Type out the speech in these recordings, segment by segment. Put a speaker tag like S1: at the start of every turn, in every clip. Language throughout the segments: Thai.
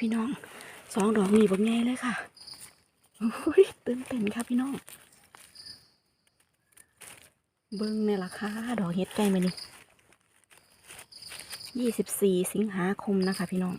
S1: พี่น้องสองดอกนี่บักใหญ่เลยค่ะโอ้ยตื่นเต้นค่ะพี่น้อง เบิ้งในราคาดอกเฮ็ดใกล้มานี่ยี่สิบสี่สิงหาคมนะคะ พี่น้อง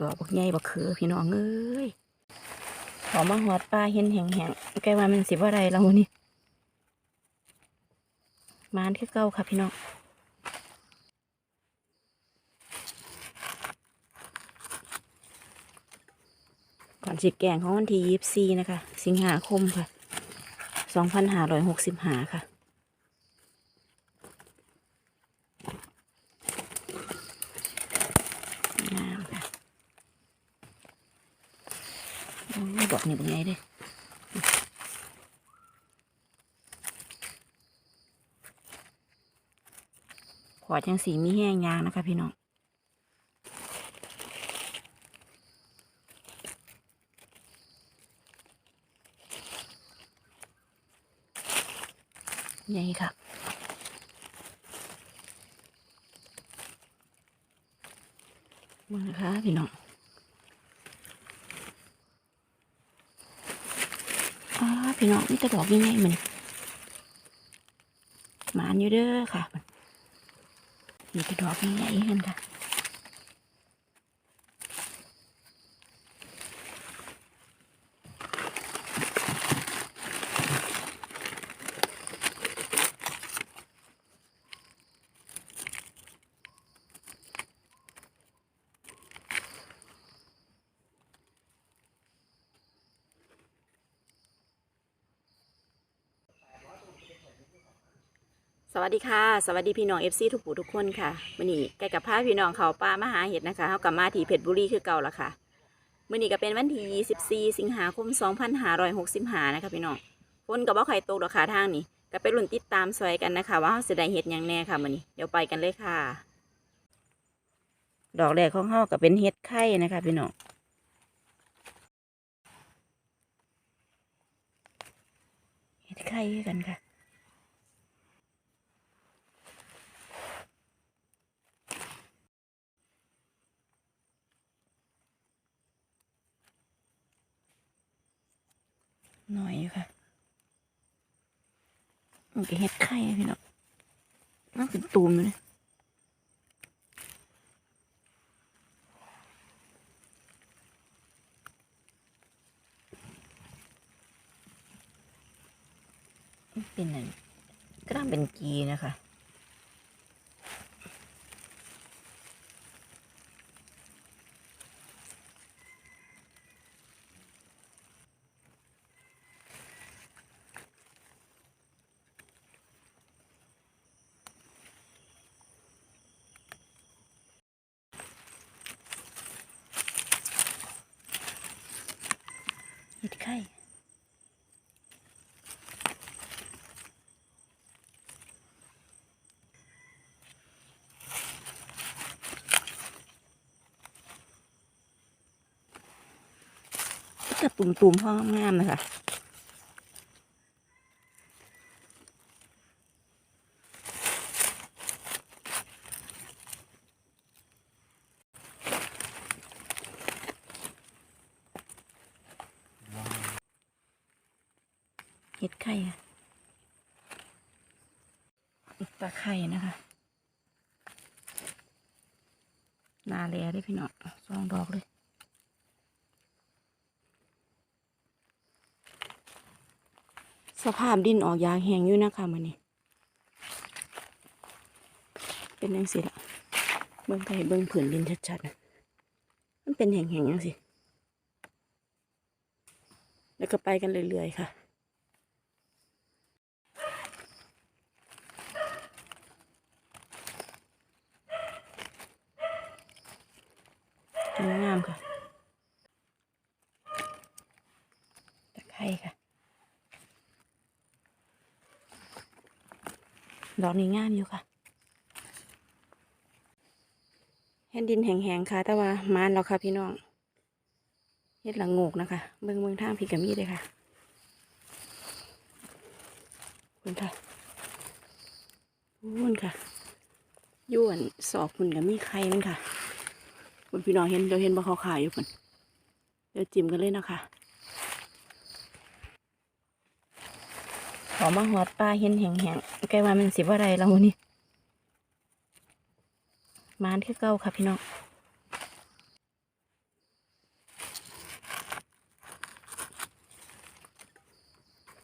S1: ดอกบักใหญ่บักเขือพี่น้องเอ้ยขอมาหอดปลาเห็นแห้งๆใกล้ว่ามันสิบว่าไรแล้ววันนี้มานคือเก่าค่ะพี่น้อง ก่อนสิแกงของวันที่ยี่สี่นะคะ สิงหาคมค่ะสองพันห้าร้อยหกสิบหาค่ะงามค่ะโอ้ยดอกนี่เป็นไงเด้ขอจังสีมีแห้งยางนะคะพี่น้อง ใหญ่ค่ะมึงนะคะพี่น้องอ้าพี่น้องนี่จะดอกยังไงมันหมานอยู่เด้อค่ะ มันนี่จะดอกยังไงกันค่ะ สวัสดีค่ะสวัสดีพี่น้องเอฟซีทุกผู้ทุกคนค่ะมื่อนี้ใกล้กับพาพี่น้องเขาป่ามาหาเห็ดนะคะเขากลับมาที่เพชรบุรีคือเก่าละค่ะมื่อนี้ก็เป็นวันที่24 สิงหาคม 2565นะคะพี่น้องฝนกับว่าไข่ตกดอกขาทางนี่ก็ไปรุ่นติดตามซอยกันนะคะ ว่าเขาจะได้เห็ดยังแน่ค่ะมื่อนี้เดี๋ยวไปกันเลยค่ะ ดอกแรกของเขาก็เป็นเห็ดไข่นะคะพี่น้องเห็ดไข่กันค่ะ หน่อยอยู่ค่ะ มันก็เห็ดไข่พี่น้องมันเป็นตูมเลยมันเป็นอะไรก็ต้องเป็นกีนะคะ เห็ดไข่กับตุ่มๆห้องงามเลยค่ะ เห็ดไข่อะปลาไข่นะคะนาแลได้พี่น้องสองดอกเลยสภาพดินออกยางแห้งอยู่นะคะมันนี่เป็นยังสิละเบิ่งไก่เบิ่งผืนดินชัดๆนะมันเป็นแห้งๆยังสิ แล้วก็ไปกันเรื่อยๆค่ะ งามค่ะตะไคร้ค่ะ ดอกนี้งามอยู่ค่ะเห็นดินแห้งๆค่ะ แต่ว่ามานแล้วค่ะพี่น้องเฮ็ดละโงกนะคะ เบิ่งเบิ่งทางพี่กะมีเลยค่ะคุณค่ะวุ่นค่ะย้วนสอบคุณกับมีใครมันค่ะ คุณพี่น้องเห็นเดี๋ยวเห็นบ่เขาขายอยู่พุ่นเดี๋ยวจิ้มกันเลยนะคะขอมาหอดปลาเห็นแห้งๆแกว่ามันสิว่าไรแล้วมื้อนี่มานคือเก่าค่ะพี่น้อง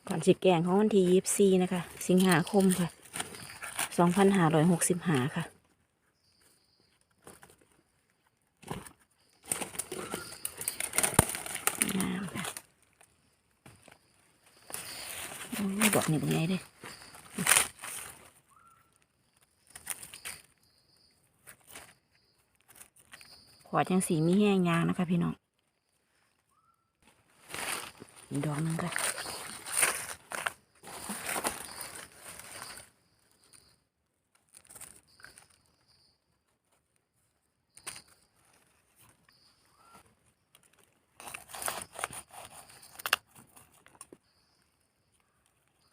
S1: ก่อนสิแกงของวันที่ยี่สี่นะคะ สิงหาคมค่ะสองพันห้าร้อยหกสิบหาค่ะ งามค่ะโอ้ยดอกนี่เป็นไงเด้ข วดยังสีมีแห้งยางนะคะ พี่น้องอีกดอกหนึงค่ะ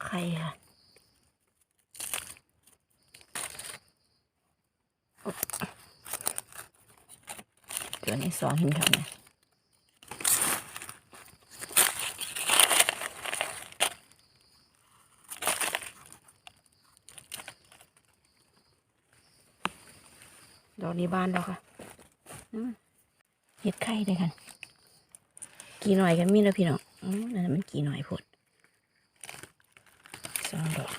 S1: ใครค่ะ โอ๊ะเดี๋ยวในสองเห็นเขาเนี่ยดอกนี้บานแล้วค่ะอืมเห็ดไข่เลยค่ะกี่หน่อยกันมีแล้วพี่น้องอืมนั่นนะมันกี่หน่อยพดสองดอก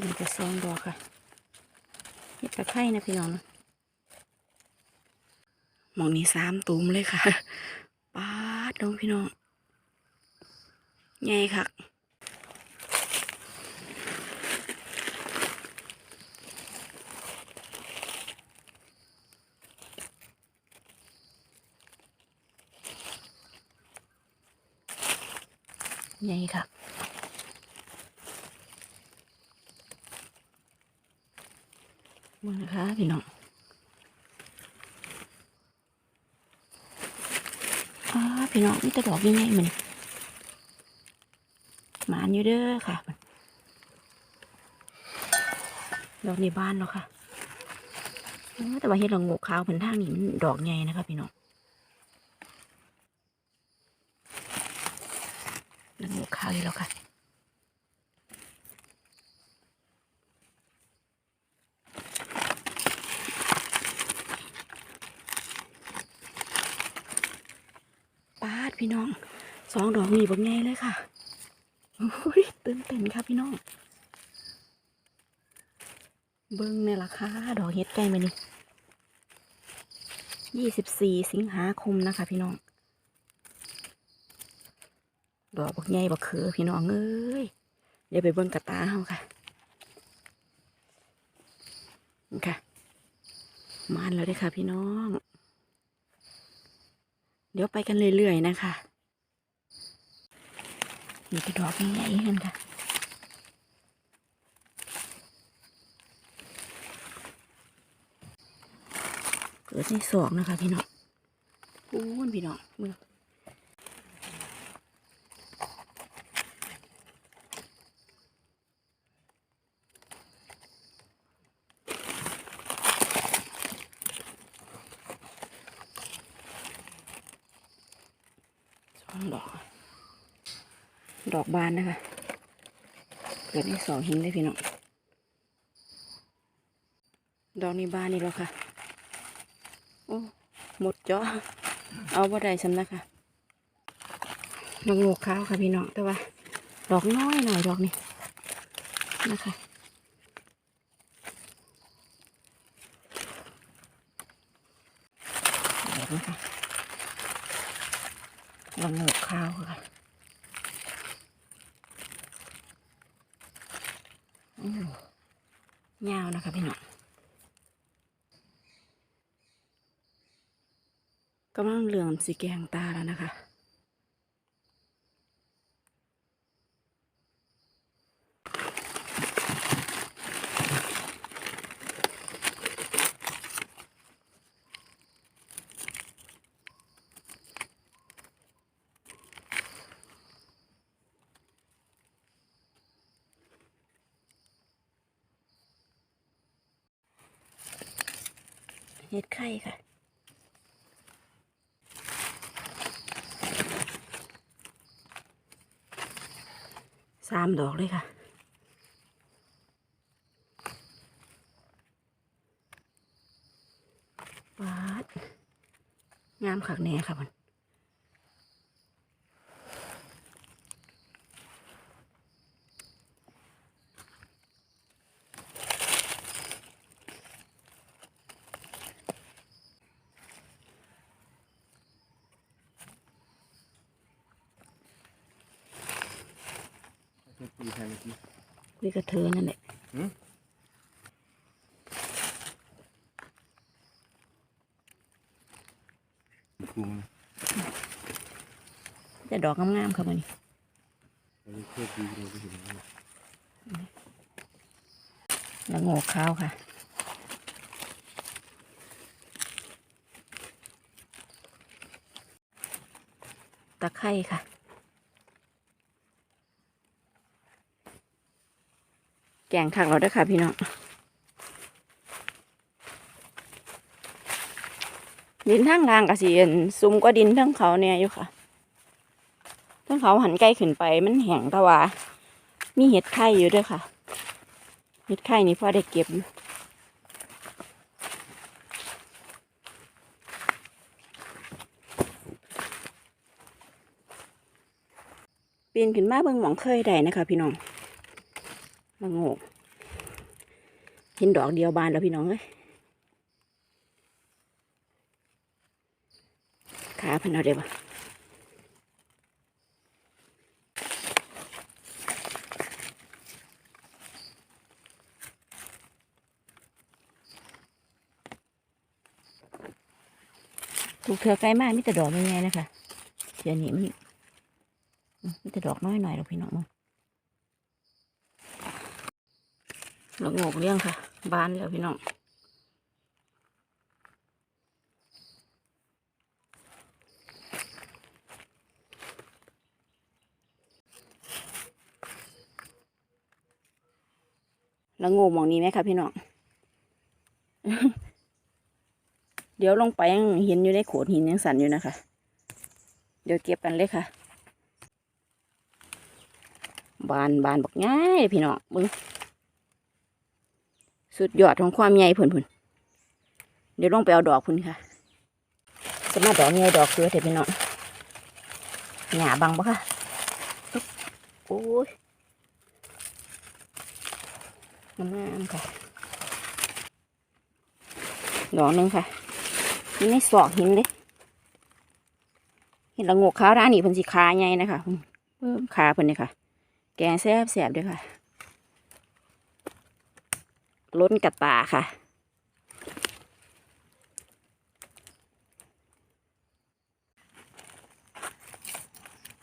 S1: นี่จะสองดอกค่ะเห็ดตะไคร่นะพี่น้องนะห มองนี้สามตูมเลยค่ะปาดน้องพี่น้องใหญ่ค่ะใหญ่ค่ะมานะคะพี่น้องอ้า พี่น้องนี่จะดอกง่ายๆมันหมานอยู่เด้อค่ะ ดอกในบ้านเนาะค่ะเออแต่ว่าเห็ดละงกขาวเหมือนทางนี้มันดอกใหญ่นะคะพี่น้องละงกขาวอยู่แล้วค่ะ พี่น้องสองดอกนี่บักไงเลยค่ะโอ้ยตื่นเต้นค่ะพี่น้อง เบิ้งเนี่ยราคาดอกเฮ็ดใกล้มานี่ยี่สิบสี่สิงหาคมนะคะ พี่น้อง ดอกบักใหญ่บักเขือพี่น้องเอ้ยเดี๋ยวไปเบิ้งกระตาเฮาค่ะค่ะ มานแล้วด้อค่ะพี่น้อง ดี๋ยวไปกันเรื่อยๆนะคะนี่ก็ดอกใหญ่ๆกันค่ะเกิดในสองนะคะพี่น้องอู้นพี่น้องมือสองดอกค่ะ ดอกบานนะคะ เกิดในสองหินเลยพี่น้อง ดอกนี้บานนี่แล้วค่ะ โอ้ หมดจอเอาบ่ได้สำนะคะดอกงูขาวค่ะพี่น้อง แต่ว่า ดอกน้อยหน่อยดอกนี้นะคะดอกนะคะดอกงูขาวค่ะโอ้ ยาวนะคะพี่น้องกำลังเหลือมสีแกงตาแล้วนะคะ เห็ดไข่ค่ะสามดอกเลยค่ะ วาด งามขักแน่ค่ะมัน
S2: เฮ็ดปีไทยเมื่อกี้
S1: นี่ก็เธอนั่นแหละ
S2: ปรุง
S1: แต่ดอกงามๆค่ะมัน
S2: อันนี้เพื่อดีเราไปเห็นแล้ว
S1: แล้วโงกข้าวค่ะตะไคร่ค่ะ แกงคักเราด้วยค่ะพี่น้องดินทั้งรางกะสีซุ้มก็ดินทั้งเขาเนี่ยอยู่ค่ะทั้งเขาหันใกล้ขึ้นไปมันแห้งต่ว่ามีเห็ดไข่อยู่ด้วยค่ะ เห็ดไข่นี่พ่อได้เก็บอยู่ปีนขึ้นมาเบิ่งหมองเคยได้นะคะพี่น้อง ละโงกเห็นดอกเดียวบานแล้วพี่น้องเอ้ยขาเพิ่นเอาได้ปะถูกเธอใกล้มากมีแต่ดอกง่ายๆนะคะเทียนี้มันมมีแต่ดอกน้อยหน่อยหรอกพี่น้องมึง ละโงกเลี้ยงค่ะ บานแล้วพี่น้องแล้วงูมองนี้ไหมคะพี่น้อง เดี๋ยวลงไปยังเห็นอยู่ในโขดหินยังสั่นอยู่นะคะ เดี๋ยวเก็บกันเลยค่ะ บานบานบอกง่ายพี่น้องมึง สุดยอดของความใหญ่พุ่นพุ่นเดี๋ยวลงไปเอาดอกพุ่นค่ะสมาดอกใหญ่ดอกเสือเถอะพี่น้องหงาบังปะค่ะโอ้ยงามค่ะดอกหนึ่งค่ะนี่ไม่สอกหินเลยเห็นละงกขาร้านนี้พิ่นสิขาใหญ่นะคะเพิ่มขาเพิ่นนี่ค่ะ แกงแซ่บแซ่บๆด้วยค่ะ ล้นกระตาค่ะ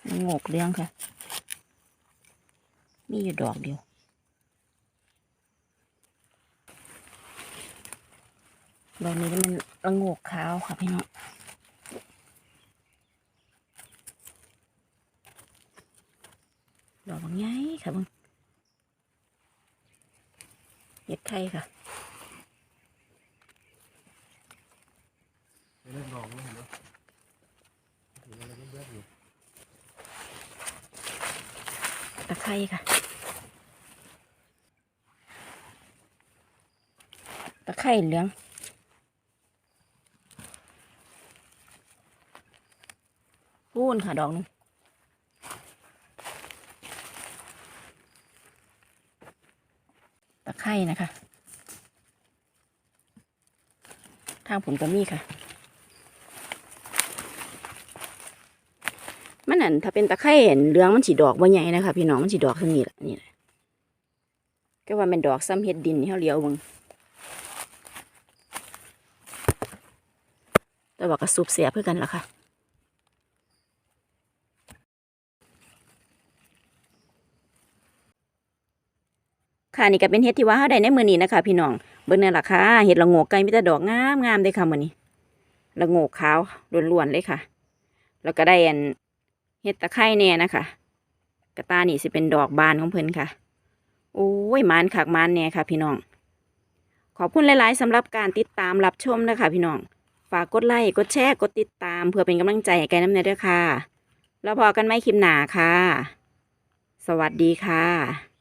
S1: ละโงกเลี้ยงค่ะ มีอยู่ดอกเดียวดอกนี้มันระงกขาวค่ะพี่น้องดอกบางใหญ่ค่ะมึง เห็ดไข่ค่ะ
S2: เริ่มลองแล้วเห็นไหมเห็นอะไรเบื้องๆอยู่
S1: ตะไคร่ค่ะ ตะไคร่เหลืองพูนค่ะดอกหนึง ไคร่นะคะ ทางผลก็มีค่ะ มันนั่นถ้าเป็นตะไคร่เห็นเหลืองมันสีดอกบ่ใหญ่นะคะ พี่น้องมันสีดอกเท่านี้แหละนี่แหละก็ว่าเป็นดอกซ้ำเฮ็ดดินที่เขาเลี้ยวบึงแต่ว่าก็สูบเสียเพื่อกันละค่ะ ค่ะนี่ก็เป็นเห็ดที่ว่าเขาได้ในมือนี้นะคะ พี่น้องเบิ่งนั่นล่ะค่ะเห็ดละโงกไก่มีแต่ดอกงามงามเลยค่ะมื้อนี้ละโงกขาวล้วนๆเลยค่ะ แล้วก็ได้อันเห็ดตะไคร่แน่นะคะกระตานี่สิเป็นดอกบานของเพิ่นค่ะโอ้ยมานคักมานแน่ค่ะ พี่น้อง ขอบคุณหลาย ๆสำหรับการติดตามรับชมนะคะพี่น้อง ฝากกดไลค์กดแชร์กดติดตาม เพื่อเป็นกำลังใจให้แกน้ำเนยด้วยค่ะ แล้วพอกันไม่คลิปหนาค่ะ สวัสดีค่ะ